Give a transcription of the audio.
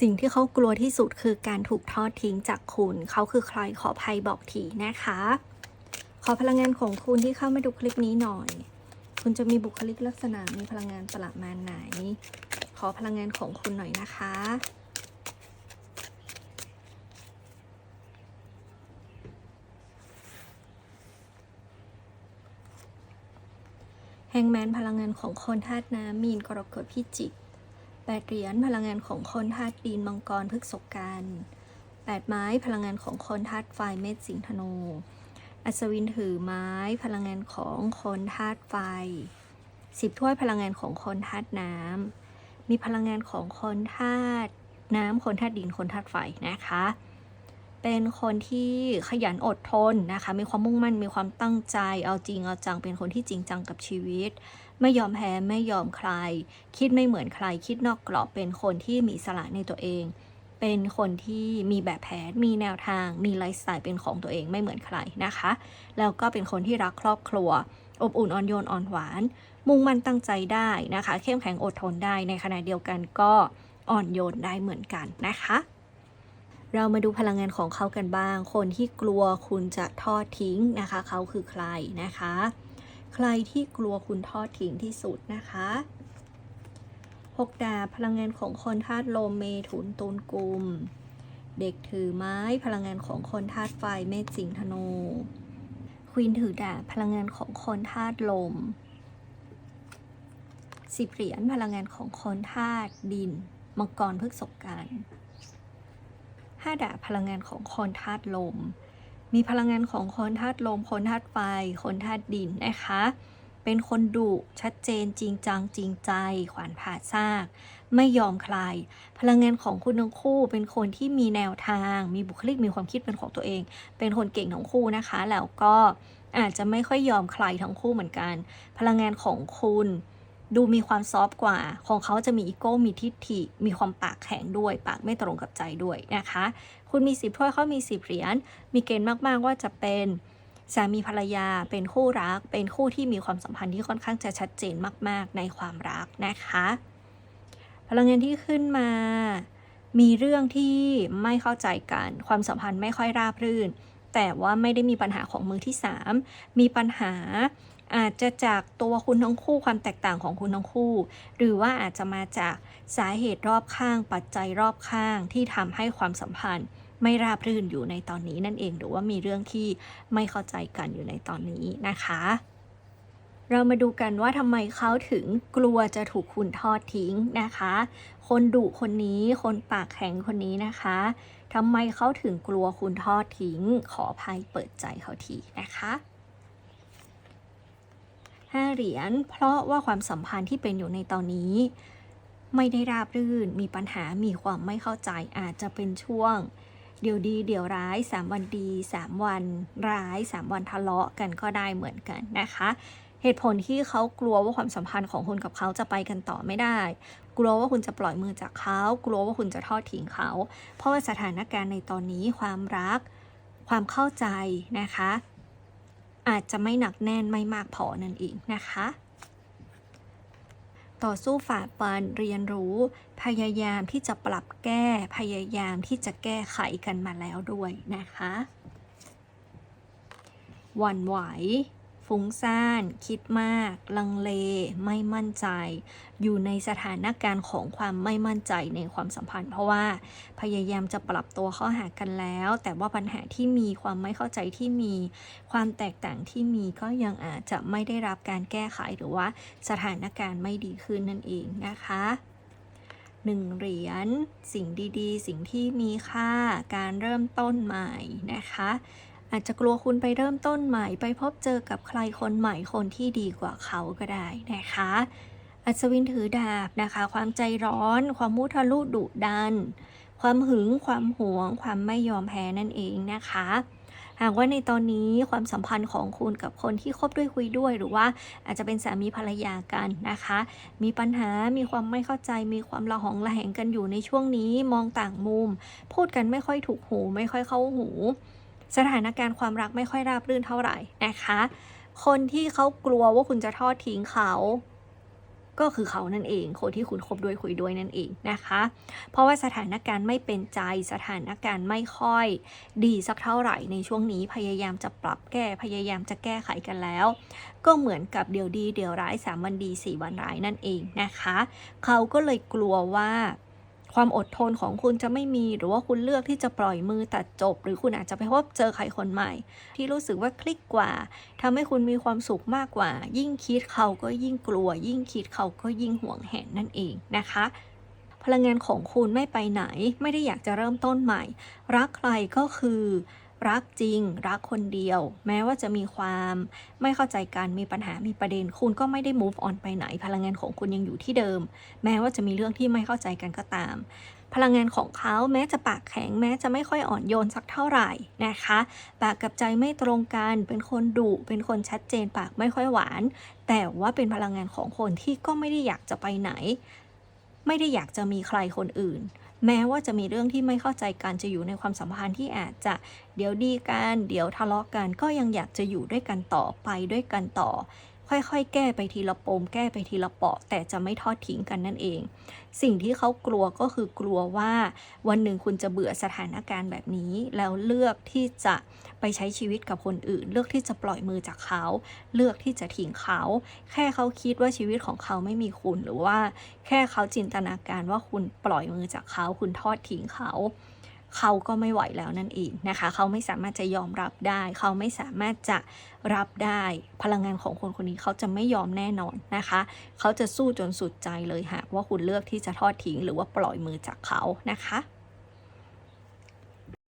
สิ่งที่เขากลัวที่สุดคือการถูกทอดทิ้งจากคุณ เขาคือใครขอภัยบอกทีนะคะ ขอพลังงานของคุณที่เข้ามาดูคลิปนี้หน่อย คุณจะมีบุคลิกลักษณะมีพลังงานประมาณไหน ขอพลังงานของคุณหน่อยนะคะ แฮงแมนพลังงานของคนธาตุน้ำมีนกรกฎพิจิก แปดเหรียญพลังงานของคนธาตุดินมังกรพฤกษกันแปดไม้พลังงานของคนธาตุไฟเมษสิงห์ธนูอัศวินถือไม้พลังงานของคนธาตุไฟสิบถ้วยพลังงานของคนธาตุน้ำมีพลังงานของคนธาตุน้ำคนธาตุดินคนธาตุไฟนะคะ เป็นคนที่ขยันอดทนนะคะ มีความมุ่งมั่นมีความตั้งใจเอาจริงเอาจังเป็นคนที่จริงจังกับชีวิต ไม่ยอมแพ้ไม่ยอมใคร คิดไม่เหมือนใคร คิดนอกกรอบเป็นคนที่มีสละในตัวเอง เป็นคนที่มีแบบแผน มีแนวทาง มีไลฟ์สไตล์เป็นของตัวเองไม่เหมือนใครนะคะ แล้วก็เป็นคนที่รักครอบครัว อบอุ่นอ่อนโยนอ่อนหวาน มุ่งมั่นตั้งใจได้นะคะ เข้มแข็งอดทนได้ในขณะเดียวกันก็อ่อนโยนได้เหมือนกันนะคะเรามาดูพลังงานของเขากันบ้าง คนที่กลัวคุณจะทอดทิ้งนะคะ เขาคือใครนะคะ ใครที่กลัวคุณทอดทิ้งที่สุดนะคะหกดาบพลังงานของคนธาตุลมเมถุนตุลกุม เด็กถือไม้พลังงานของคนธาตุไฟเมษสิงธนูควีนถือดาบพลังงานของคนธาตุลมสิบเหรียญพลังงานของคนธาตุดิน มังกรพฤกษกันห้าดาบพลังงานของคนธาตุลม มีพลังงานของคนธาตุลม คนธาตุไฟ คนธาตุดินนะคะ เป็นคนดุชัดเจนจริงจังจริงใจ ขวานผ่าซาก ไม่ยอมใคร พลังงานของคุณทั้งคู่ เป็นคนที่มีแนวทาง มีบุคลิกมีความคิดเป็นของตัวเอง เป็นคนเก่งทั้งคู่นะคะ แล้วก็อาจจะไม่ค่อยยอมใครทั้งคู่เหมือนกัน พลังงานของคุณ ดูมีความซอฟต์กว่า ของเขาจะมีอีโก้มีทิฏฐิ มีความปากแข็งด้วย ปากไม่ตรงกับใจด้วยนะคะ คุณมีสิบถ้วยเขามีสิบเหรียญมีเกณฑ์มากๆว่าจะเป็นสามีภรรยาเป็นคู่รัก เป็นคู่ที่มีความสัมพันธ์ที่ค่อนข้างจะชัดเจนมาก ๆ ในความรักนะคะ พลังงานที่ขึ้นมา มีเรื่องที่ไม่เข้าใจกัน ความสัมพันธ์ไม่ค่อยราบรื่น แต่ว่าไม่ได้มีปัญหาของมือที่สามมีปัญหา อาจจะจากตัวคุณทั้งคู่ความแตกต่างของคุณทั้งคู่ หรือว่าอาจจะมาจากสาเหตุรอบข้าง ปัจจัยรอบข้างที่ทำให้ความสัมพันธ์ไม่ราบรื่นอยู่ในตอนนี้นั่นเองหรือว่ามีเรื่องที่ไม่เข้าใจกันอยู่ในตอนนี้นะคะ เรามาดูกันว่าทำไมเขาถึงกลัวจะถูกคุณทอดทิ้งนะคะ คนดุคนนี้คนปากแข็งคนนี้นะคะทำไมเขาถึงกลัวคุณทอดทิ้ง ขออภัยเปิดใจเขาทีนะคะ ห้าเหรียญ เพราะว่าความสัมพันธ์ที่เป็นอยู่ในตอนนี้ ไม่ได้ราบรื่น มีปัญหา มีความไม่เข้าใจ อาจจะเป็นช่วง เดี๋ยวดี เดี๋ยวร้าย 3 วันดี 3 วันร้าย 3 วันทะเลาะกันก็ได้เหมือนกันนะคะ เหตุผลที่เขากลัวว่าความสัมพันธ์ของคุณกับเขาจะไปกันต่อไม่ได้ กลัวว่าคุณจะปล่อยมือจากเขา กลัวว่าคุณจะทอดทิ้งเขา เพราะว่าสถานการณ์ในตอนนี้ความรัก ความเข้าใจนะคะ อาจจะไม่หนักแน่นไม่มากพอนั่นเองนะคะ ต่อสู้ฝ่าฟันเรียนรู้ พยายามที่จะปรับแก้ พยายามที่จะแก้ไขกันมาแล้วด้วยนะคะ หวั่นไหว ฟุ้งซ่าน คิดมาก ลังเล ไม่มั่นใจ อยู่ในสถานการณ์ของความไม่มั่นใจในความสัมพันธ์ เพราะว่าพยายามจะปรับตัวเข้าหากันแล้ว แต่ว่าปัญหาที่มีความไม่เข้าใจที่มี ความแตกต่างที่มีก็ยังอาจจะไม่ได้รับการแก้ไขหรือว่าสถานการณ์ไม่ดีขึ้นนั่นเองนะคะหนึ่งเหรียญสิ่งดีๆ สิ่งที่มีค่าการเริ่มต้นใหม่นะคะ อาจจะกลัวคุณไปเริ่มต้นใหม่ ไปพบเจอกับใครคนใหม่คนที่ดีกว่าเขาก็ได้นะคะ อัศวินถือดาบนะคะ ความใจร้อน ความมุทะลุดุดัน ความหึง ความหวง ความไม่ยอมแพ้นั่นเองนะคะหากว่าในตอนนี้ความสัมพันธ์ของคุณกับคนที่คบด้วยคุยด้วย หรือว่าอาจจะเป็นสามีภรรยากันนะคะ มีปัญหามีความไม่เข้าใจ มีความระหองระแหงกันอยู่ในช่วงนี้ มองต่างมุม พูดกันไม่ค่อยถูกหู ไม่ค่อยเข้าหู สถานการณ์ความรักไม่ค่อยราบรื่นเท่าไหร่นะคะ คนที่เขากลัวว่าคุณจะทอดทิ้งเขา ก็คือเขานั่นเอง คนที่คุณคบด้วยคุยด้วยนั่นเองนะคะ เพราะว่าสถานการณ์ไม่เป็นใจ สถานการณ์ไม่ค่อยดีสักเท่าไหร่ในช่วงนี้พยายามจะปรับแก้พยายามจะแก้ไขกันแล้ว ก็เหมือนกับเดี๋ยวดี เดี๋ยวร้ายสามวันดีสี่วันร้ายนั่นเองนะคะ เขาก็เลยกลัวว่า ความอดทนของคุณจะไม่มี หรือว่าคุณเลือกที่จะปล่อยมือตัดจบ หรือคุณอาจจะไปพบเจอใครคนใหม่ ที่รู้สึกว่าคลิกกว่าทำให้คุณมีความสุขมากกว่า ยิ่งคิดเขาก็ยิ่งกลัว ยิ่งคิดเขาก็ยิ่งห่วงแหนนั่นเองนะคะพลังงานของคุณไม่ไปไหน ไม่ได้อยากจะเริ่มต้นใหม่ รักใครก็คือ รักจริง รักคนเดียว แม้ว่าจะมีความไม่เข้าใจกันมีปัญหามีประเด็น คุณก็ไม่ได้ move on ไปไหน พลังงานของคุณยังอยู่ที่เดิม แม้ว่าจะมีเรื่องที่ไม่เข้าใจกันก็ตาม พลังงานของเขาแม้จะปากแข็ง แม้จะไม่ค่อยอ่อนโยนสักเท่าไหร่นะคะ ปากกับใจไม่ตรงกัน เป็นคนดุเป็นคนชัดเจน ปากไม่ค่อยหวาน แต่ว่าเป็นพลังงานของคนที่ก็ไม่ได้อยากจะไปไหน ไม่ได้อยากจะมีใครคนอื่น แม้ว่าจะมีเรื่องที่ไม่เข้าใจกันจะอยู่ในความสัมพันธ์ที่อาจจะเดี๋ยวดีกัน เดี๋ยวทะเลาะกันก็ยังอยากจะอยู่ด้วยกันต่อไปด้วยกันต่อ ค่อยๆ แก้ไปทีละปม แก้ไปทีละเปาะ แต่จะไม่ทอดทิ้งกันนั่นเอง สิ่งที่เขากลัวก็คือกลัวว่าวันหนึ่งคุณจะเบื่อสถานการณ์แบบนี้ แล้วเลือกที่จะไปใช้ชีวิตกับคนอื่น เลือกที่จะปล่อยมือจากเขา เลือกที่จะทิ้งเขา แค่เขาคิดว่าชีวิตของเขาไม่มีคุณ หรือว่าแค่เขาจินตนาการว่าคุณปล่อยมือจากเขา คุณทอดทิ้งเขา เขาก็ไม่ไหวแล้วนั่นเองนะคะ เขาไม่สามารถจะยอมรับได้ เขาไม่สามารถจะรับได้ พลังงานของคนคนนี้เขาจะไม่ยอมแน่นอนนะคะ เขาจะสู้จนสุดใจเลยหากว่าคุณเลือกที่จะทอดทิ้งหรือว่าปล่อยมือจากเขานะคะ